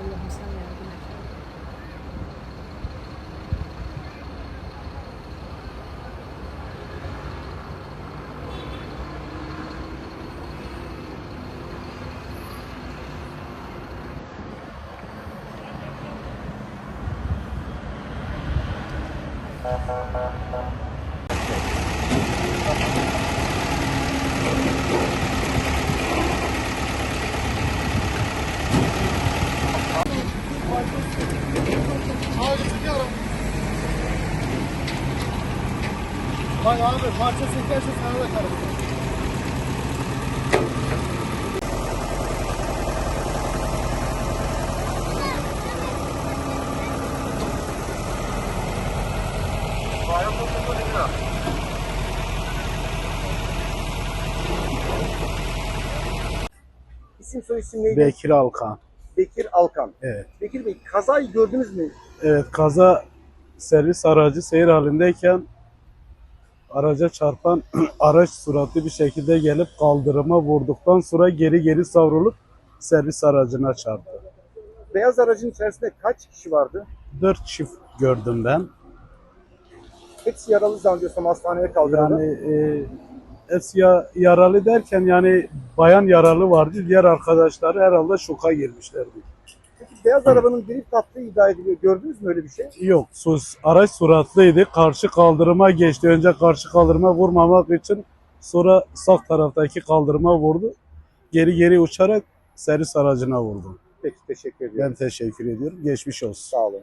اللهم صل على محمد Thank you. Bak abi parça sekerse sana da karışır. İsim soy isim neydi? Bekir Alkan. Bekir Alkan. Evet. Bekir Bey kazayı gördünüz mü? Evet kaza servis aracı seyir halindeyken araca çarpan araç suratlı bir şekilde gelip kaldırıma vurduktan sonra geri geri savrulup servis aracına çarptı. Beyaz aracın içerisinde kaç kişi vardı? Dört çift gördüm ben. Hepsi yaralı zannediyorsam hastaneye kaldırıldı. Yani e, hepsi ya- yaralı derken yani bayan yaralı vardı. Diğer arkadaşları herhalde şoka girmişlerdi. Beyaz arabanın drift attığı iddia ediliyor. Gördünüz mü öyle bir şey? Yok sus, araç suratlıydı. Karşı kaldırıma geçti. Önce karşı kaldırıma vurmamak için sonra sağ taraftaki kaldırıma vurdu. Geri geri uçarak servis aracına vurdu. Peki teşekkür ediyorum. Ben teşekkür ediyorum. Geçmiş olsun. Sağ olun.